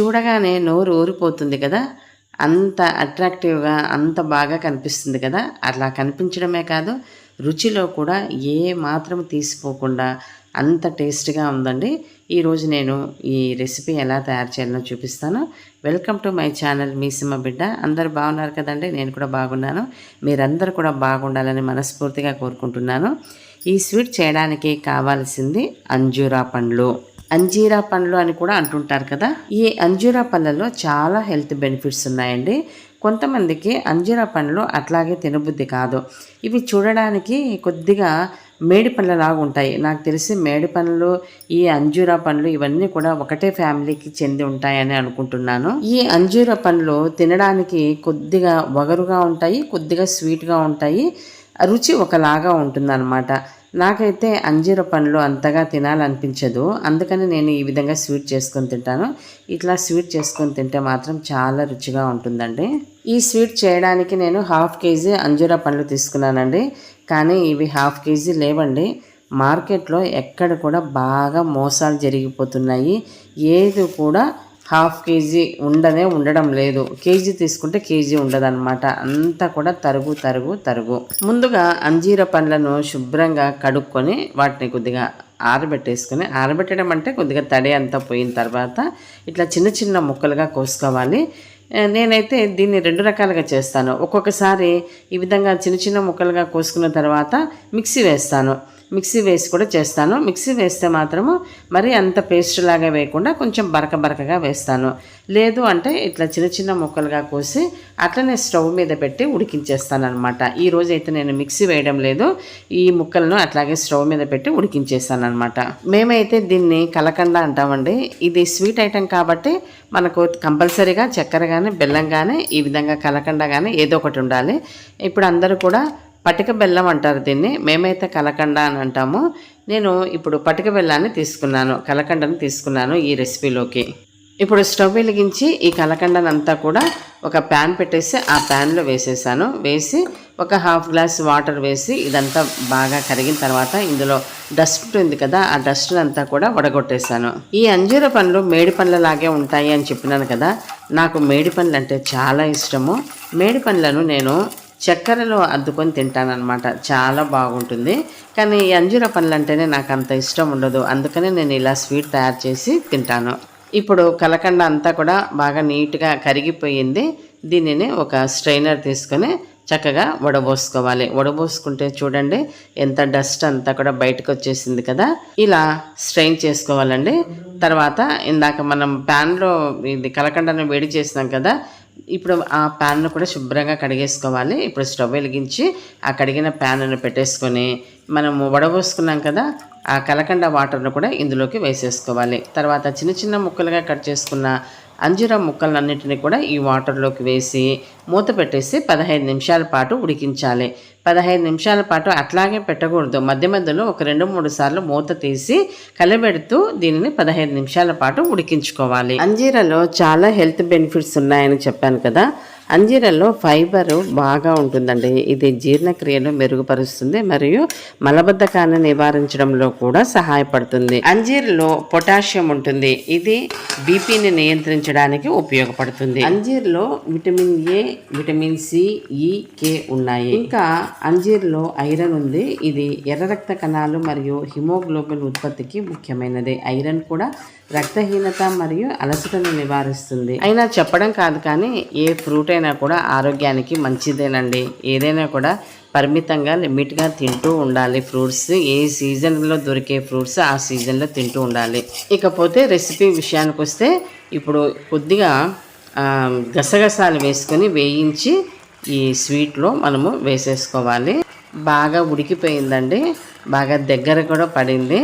చూడగానే నోరు ఊరిపోతుంది కదా? అంత అట్రాక్టివ్గా అంత బాగా కనిపిస్తుంది కదా? అలా కనిపించడమే కాదు రుచిలో కూడా ఏ మాత్రం తీసిపోకుండా అంత టేస్ట్గా ఉందండి. ఈరోజు నేను ఈ రెసిపీ ఎలా తయారు చేయాలో చూపిస్తాను. వెల్కమ్ టు మై ఛానల్ మీ సింహ బిడ్డ. అందరు బాగున్నారు కదండి? నేను కూడా బాగున్నాను. మీరందరూ కూడా బాగుండాలని మనస్ఫూర్తిగా కోరుకుంటున్నాను. ఈ స్వీట్ చేయడానికి కావాల్సింది అంజూరా పండ్లు. అంజీరా పండ్లు అని కూడా అంటుంటారు కదా. ఈ అంజీరా పళ్ళలో చాలా హెల్త్ బెనిఫిట్స్ ఉన్నాయండి. కొంతమందికి అంజీరా పండ్లు అట్లాగే తినబుద్ధి కాదు. ఇవి చూడడానికి కొద్దిగా మేడి పండ్లలాగా ఉంటాయి. నాకు తెలిసి మేడి పండ్లు ఈ అంజూరా పండ్లు ఇవన్నీ కూడా ఒకటే ఫ్యామిలీకి చెంది ఉంటాయని అనుకుంటున్నాను. ఈ అంజూరా పండ్లు తినడానికి కొద్దిగా వగరుగా ఉంటాయి కొద్దిగా స్వీట్గా ఉంటాయి. రుచి ఒకలాగా ఉంటుందన్నమాట. నాకైతే అంజీర పండ్లు అంతగా తినాలనిపించదు. అందుకని నేను ఈ విధంగా స్వీట్ చేసుకొని తింటాను. ఇట్లా స్వీట్ చేసుకొని తింటే మాత్రం చాలా రుచిగా ఉంటుందండి. ఈ స్వీట్ చేయడానికి నేను హాఫ్ కేజీ అంజూర పండ్లు తీసుకున్నానండి. కానీ ఇవి హాఫ్ కేజీ లేవండి. మార్కెట్లో ఎక్కడ కూడా బాగా మోసాలు జరిగిపోతున్నాయి. ఏది కూడా హాఫ్ కేజీ ఉండనే ఉండడం లేదు. కేజీ తీసుకుంటే కేజీ ఉండదన్నమాట. అంతా కూడా తరుగు తరుగు తరుగు. ముందుగా అంజీర పండ్లను శుభ్రంగా కడుక్కొని వాటిని కొద్దిగా ఆరబెట్టేసుకొని ఆరబెట్టడం అంటే కొద్దిగా తడి అంతా పోయిన తర్వాత ఇట్లా చిన్న చిన్న ముక్కలుగా కోసుకోవాలి. నేనైతే దీన్ని రెండు రకాలుగా చేస్తాను. ఒక్కొక్కసారి ఈ విధంగా చిన్న చిన్న ముక్కలుగా కోసుకున్న తర్వాత మిక్సీ వేస్తాను. మిక్సీ వేసి కూడా చేస్తాను. మిక్సీ వేస్తే మాత్రము మరి అంత పేస్ట్ లాగా వేయకుండా కొంచెం బరక బరకగా వేస్తాను. లేదు అంటే ఇట్లా చిన్న చిన్న ముక్కలుగా కోసి అట్లనే స్టవ్ మీద పెట్టి ఉడికించేస్తాను అనమాట ఈరోజు అయితే నేను మిక్సీ వేయడం లేదు. ఈ ముక్కలను అట్లాగే స్టవ్ మీద పెట్టి ఉడికించేస్తాను అనమాట మేమైతే దీన్ని కలకండ అంటామండి. ఇది స్వీట్ ఐటెం కాబట్టి మనకు కంపల్సరీగా చక్కెర కానీ బెల్లం కానీ ఈ విధంగా కలకండ కానీ ఏదో ఒకటి ఉండాలి. ఇప్పుడు అందరూ కూడా పటిక బెల్లం అంటారు దీన్ని. మేమైతే కలకండ అని అంటాము. నేను ఇప్పుడు పటిక బెల్లాన్ని తీసుకున్నాను. కలకండని తీసుకున్నాను ఈ రెసిపీలోకి. ఇప్పుడు స్టవ్ వెలిగించి ఈ కలకండనంతా కూడా ఒక ప్యాన్ పెట్టేసి ఆ ప్యాన్లో వేసేసాను. వేసి ఒక హాఫ్ గ్లాస్ వాటర్ వేసి ఇదంతా బాగా కరిగిన తర్వాత ఇందులో డస్ట్ ఉంటుంది కదా ఆ డస్ట్ అంతా కూడా వడగొట్టేశాను ఈ అంజూర పండ్లు మేడి పండ్లలాగే ఉంటాయి అని చెప్పినాను కదా నాకు మేడి పండ్లు అంటే చాలా ఇష్టము. మేడి పండ్లను నేను చక్కెరలో అద్దుకొని తింటానన్నమాట. చాలా బాగుంటుంది. కానీ ఈ అంజూర పండ్లు అంటేనే నాకు అంత ఇష్టం ఉండదు. అందుకనే నేను ఇలా స్వీట్ తయారు చేసి తింటాను. ఇప్పుడు కలకండ అంతా కూడా బాగా నీట్గా కరిగిపోయింది. దీనిని ఒక స్ట్రైనర్ తీసుకొని చక్కగా వడబోసుకోవాలి. వడబోసుకుంటే చూడండి ఎంత డస్ట్ అంతా కూడా బయటకు వచ్చేసింది కదా. ఇలా స్ట్రెయిన్ చేసుకోవాలండి. తర్వాత ఇందాక మనం ప్యాన్లో ఇది కలకండను వేడి చేసినాం కదా ఇప్పుడు ఆ ప్యాన్ను కూడా శుభ్రంగా కడిగేసుకోవాలి. ఇప్పుడు స్టవ్ వెలిగించి ఆ కడిగిన ప్యాన్ను పెట్టేసుకొని మనము వడబోసుకున్నాం కదా ఆ కలకండ వాటర్ను కూడా ఇందులోకి వేసేసుకోవాలి. తర్వాత చిన్న చిన్న ముక్కలుగా కట్ చేసుకున్న అంజీరా ముక్కలన్నింటినీ కూడా ఈ వాటర్లోకి వేసి మూత పెట్టేసి పదహైదు నిమిషాల పాటు ఉడికించాలి. పదహైదు నిమిషాల పాటు అట్లాగే పెట్టకూడదు. మధ్య మధ్యలో ఒక రెండు మూడు సార్లు మూత తీసి కలబెడుతూ దీనిని పదహైదు నిమిషాల పాటు ఉడికించుకోవాలి. అంజీరాలో చాలా హెల్త్ బెనిఫిట్స్ ఉన్నాయని చెప్పాను కదా. అంజీరలో ఫైబర్ బాగా ఉంటుందండి. ఇది జీర్ణక్రియను మెరుగుపరుస్తుంది మరియు మలబద్ధకాన్ని నివారించడంలో కూడా సహాయపడుతుంది. అంజీర్లో పొటాషియం ఉంటుంది. ఇది బీపీని నియంత్రించడానికి ఉపయోగపడుతుంది. అంజీర్లో vitamin A vitamin C E K ఉన్నాయి. ఇంకా అంజీర్లో ఐరన్ ఉంది. ఇది ఎర్ర రక్త కణాలు మరియు హిమోగ్లోబిన్ ఉత్పత్తికి ముఖ్యమైనది. ఐరన్ కూడా రక్తహీనత మరియు అలసటను నివారిస్తుంది. అయినా చెప్పడం కాదు కానీ ఏ ఫ్రూట్ అయినా కూడా ఆరోగ్యానికి మంచిదేనండి. ఏదైనా కూడా పరిమితంగా లిమిట్గా తింటూ ఉండాలి. ఫ్రూట్స్ ఏ సీజన్లో దొరికే ఫ్రూట్స్ ఆ సీజన్లో తింటూ ఉండాలి. ఇకపోతే రెసిపీ విషయానికి వస్తే ఇప్పుడు కొద్దిగా గసగసాలు వేసుకొని వేయించి ఈ స్వీట్లో మనము వేసేసుకోవాలి. బాగా ఉడికిపోయిందండి. బాగా దగ్గర కూడా పడింది.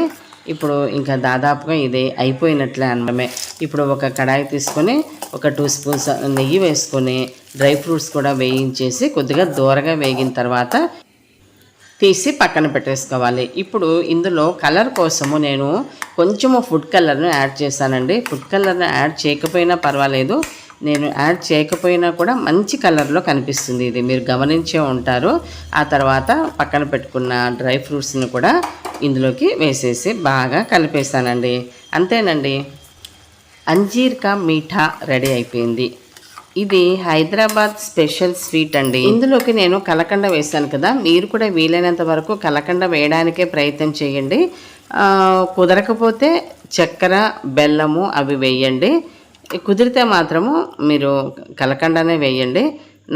ఇప్పుడు ఇంకా దాదాపుగా ఇది అయిపోయినట్లే అనడమే ఇప్పుడు ఒక కడాయి తీసుకొని ఒక టూ స్పూన్స్ నెయ్యి వేసుకొని డ్రై ఫ్రూట్స్ కూడా వేయించేసి కొద్దిగా దూరగా వేగిన తర్వాత తీసి పక్కన పెట్టేసుకోవాలి. ఇప్పుడు ఇందులో కలర్ కోసము నేను కొంచెము ఫుడ్ కలర్ను యాడ్ చేశానండి. ఫుడ్ కలర్ను యాడ్ చేయకపోయినా పర్వాలేదు. నేను యాడ్ చేయకపోయినా కూడా మంచి కలర్లో కనిపిస్తుంది ఇది. మీరు గమనించే ఉంటారు. ఆ తర్వాత పక్కన పెట్టుకున్న డ్రై ఫ్రూట్స్ని కూడా ఇందులోకి వేసేసి బాగా కలిపేస్తానండి. అంతేనండి. అంజీర్కా మీఠా రెడీ అయిపోయింది. ఇది హైదరాబాద్ స్పెషల్ స్వీట్ అండి. ఇందులోకి నేను కలకండ వేసాను కదా మీరు కూడా వీలైనంత వరకు కలకండ వేయడానికే ప్రయత్నం చేయండి. కుదరకపోతే చక్కెర బెల్లము అవి వేయండి. కుదిరితే మాత్రము మీరు కలకండనే వేయండి.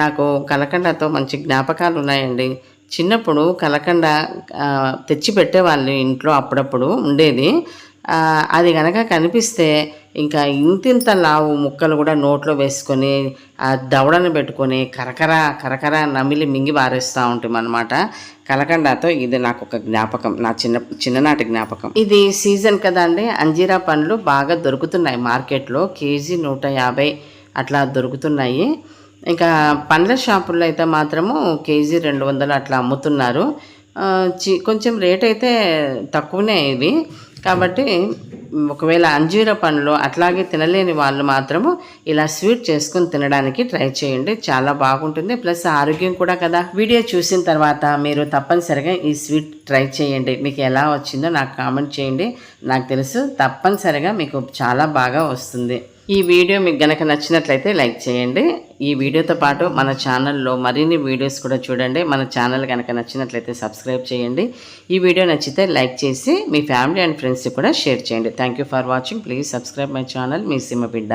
నాకు కలకండతో మంచి జ్ఞాపకాలు ఉన్నాయండి చిన్నప్పుడు కలకండ ఆ, తెచ్చి పెట్టేవాళ్ళు ఇంట్లో అప్పుడప్పుడు ఉండేది. అది కనుక కనిపిస్తే ఇంకా ఇంతింత లావు ముక్కలు కూడా నోట్లో వేసుకొని ఆ దవడను పెట్టుకొని కరకర కరకర నమిలి మింగి బారేస్తూ ఉంటాం అనమాట కలకండాతో ఇది నాకు ఒక జ్ఞాపకం నా చిన్న చిన్ననాటి జ్ఞాపకం. ఇది సీజన్ కదా అండి. అంజీరా పండ్లు బాగా దొరుకుతున్నాయి మార్కెట్లో. కేజీ నూట యాభై అట్లా దొరుకుతున్నాయి. ఇంకా పండ్ల షాపుల్లో అయితే మాత్రము కేజీ రెండు వందలు అట్లా అమ్ముతున్నారు. చి కొంచెం రేట్ అయితే తక్కువనే ఇవి కాబట్టి ఒకవేళ అంజీర పండ్లు అట్లాగే తినలేని వాళ్ళు మాత్రము ఇలా స్వీట్ చేసుకుని తినడానికి ట్రై చేయండి. చాలా బాగుంటుంది. ప్లస్ ఆరోగ్యం కూడా కదా. వీడియో చూసిన తర్వాత మీరు తప్పనిసరిగా ఈ స్వీట్ ట్రై చేయండి. మీకు ఎలా వచ్చిందో నాకు కామెంట్ చేయండి. నాకు తెలుసు తప్పనిసరిగా మీకు చాలా బాగా వస్తుంది. ఈ వీడియో మీకు గనక నచ్చినట్లయితే లైక్ చేయండి. ఈ వీడియోతో పాటు మన ఛానల్లో మరిన్ని వీడియోస్ కూడా చూడండి. మన ఛానల్ కనుక నచ్చినట్లయితే సబ్స్క్రైబ్ చేయండి. ఈ వీడియో నచ్చితే లైక్ చేసి మీ ఫ్యామిలీ అండ్ ఫ్రెండ్స్కి కూడా షేర్ చేయండి. Thank you for watching please subscribe my channel me సిమ్మబిడ్డ